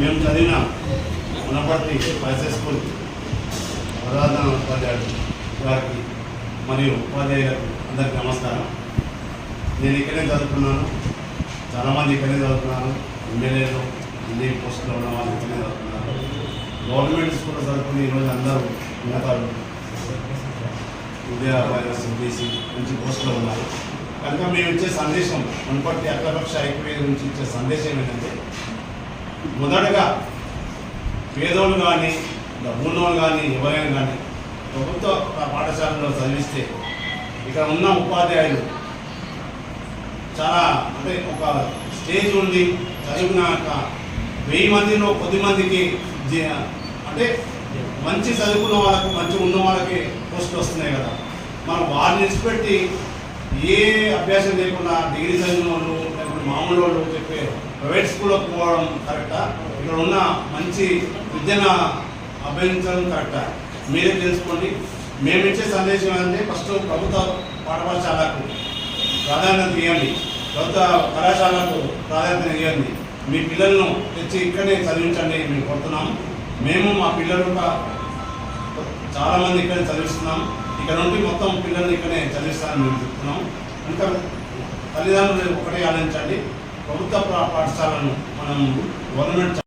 మేము చదివిన Munaparthi high school ప్రధాన ఉపాధ్యాయుడు గారికి మరియు ఉపాధ్యాయులకు అందరికీ నమస్కారం. నేను ఇక్కడే చదువుకున్నాను చాలామంది ఇక్కడే చదువుకున్నాను ఎమ్మెల్యేలు అన్ని పోస్టులో ఉన్న వాళ్ళు ఇక్కడే చదువుకున్నారు గవర్నమెంట్ స్కూల్లో చదువుకుని ఈరోజు అందరూ ఉన్నతాలు ఉదయ బీసీ మంచి పోస్టులో ఉన్నారు. కనుక మేము ఇచ్చే సందేశం మునుపటి అఖిలపక్ష ఐక్యవేది నుంచి ఇచ్చే సందేశం ఏంటంటే మొదటగా పేదోళ్ళు కానీ డబ్బున్నోళ్ళు కానీ ఎవరైనా కానీ ప్రభుత్వ పాఠశాలలో చదివిస్తే ఇక్కడ ఉన్న ఉపాధ్యాయులు చాలా అంటే ఒక స్టేజ్ నుండి చదివినాక వెయ్యి మందిలో కొద్ది మందికి అంటే మంచి చదువుకున్న వాళ్ళకు మంచి ఉన్న వాళ్ళకి పోస్టులు వస్తున్నాయి కదా. మనం వారిని విడిచిపెట్టి ఏ అభ్యాసం లేకుండా డిగ్రీ చదివిన వాళ్ళు లేకుంటే మామూలు వాళ్ళు చెప్పే ప్రైవేట్ స్కూల్లో పోవడం కరెక్టా ఇక్కడ ఉన్న మంచి విద్యను అభ్యసించడం కరెక్టా మీరే తెలుసుకోండి. మేము ఇచ్చే సందేశం ఏంటంటే ఫస్ట్ ప్రభుత్వ పాఠశాలకు ప్రాధాన్యత ఇవ్వండి. ప్రభుత్వ కళాశాలకు ప్రాధాన్యత ఇవ్వండి. మీ పిల్లలను తెచ్చి ఇక్కడే చదివించండి మేము కోరుతున్నాము మేము మా పిల్లలు కూడా ఇక్కడ చదివిస్తున్నాము చదివిస్తున్నాం. ఇక్కడ నుండి మొత్తం పిల్లల్ని ఇక్కడే చదివిస్తారని మేము చెప్తున్నాం. ఇంకా తల్లిదండ్రులు ఒకటే ఆలోచించండి. ప్రభుత్వ పా- పాఠశాలను మనం గవర్నమెంట్